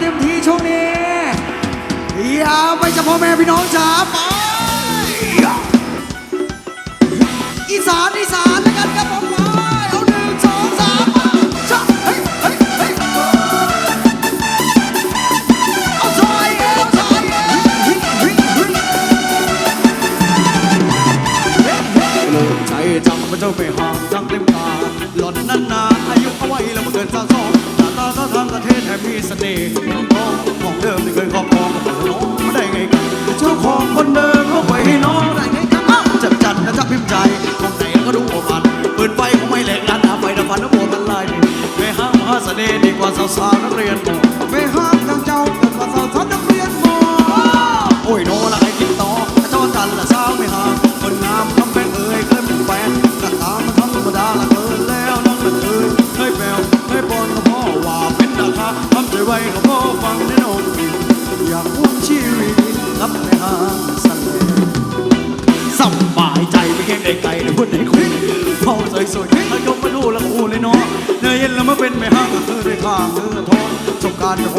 เต็มที่ช่วงนี้อย่าไปจะพ่อแม่พี่น้องจ๋าไป น่ห์ทองของเดิมที่เคยครอบครองแต่น้องไม่ได้ไงกันเจ้าของคนเดิมก็ไปให้น้องได้ไงกันอ้าวจับจัดนะจับพิมพ์ใจของไหนก็ดูว่ามันเปิดไฟก็ไม่แหลกลันหาไฟดับฟันน้ำโมมันลายไม่ห้างมหาเสน่ห์ดีกว่าสาวๆนักเรียนมอ กับพ่อฟังแน่นอนอยากพ่วงชีวิตรับในห้างสั่งสบายใจไม่แค่ไกลไกลหรือพูดในคุยพ่อสวยสวยๆถ้ายกมาดูแล้วกูเลยเนาะเนยเย็นแล้วมาเป็นไม่ห้างก็คือได้ข้างเธอทองสงการจะ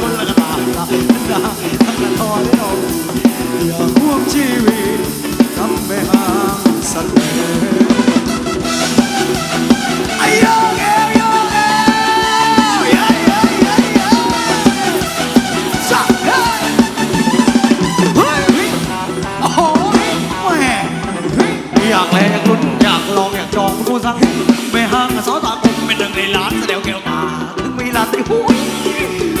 คนละกระตาตาดาทั้งละทอได้นองอย่าห่วงชีวิตทำไม่ห่างสันเลยไอ้โยกเอวโยกเอวเย้เย้เย้เย้สักเฮ้ยเฮ้ยโอ้โหแม่อยากแลอยากลุ้นอยากลองอยากจองผู้สั่งไม่ห่างกับสาวตาคมเป็นหนึ่งในล้านแสดงแก้วตาถึงมีล้านแต่หุ้ย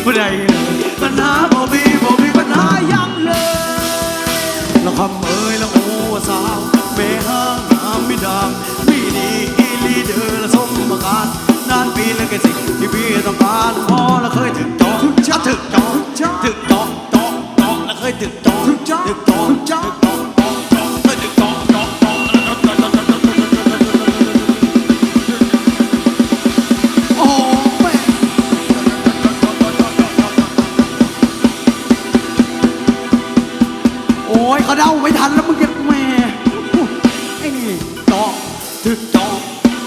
ไม่ได้เลยปัญหาบ่มีบ่มีปัญหายังเลยล้วคำเอ่ยล้วโอ้สาวไม่ห่างน้ำไม่ดังมีดีอีลีเดอร์ละสมประการนานปีแล้วก็สิ่งที่พี่ต้องการพอแล้วเคยถึงจองถึงจองถึงจองจองจองแล้วเคยถึงจองถึงจองถึงจองถึงจองจองจอง ยเขาเดาไม่ทันแล้วมึงจะแม่ไอ้นี่จองถึงจอง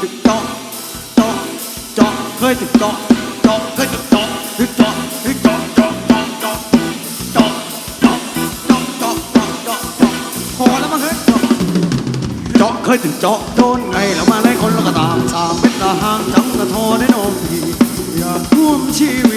ถึงจองจองจองเคยถึงจองจองเคยถึงจองถึงจองถึงจองจองจองจองจองจองจองจองจองจองจองพอแล้วมั้งเฮ้ยจองเจาะเคยถึงเจาะโดนไงแล้วมาไล่คนแล้วก็ตามสามเป็นตาห่างจังกระทอได้นมพี่อยากร่วมชีวิต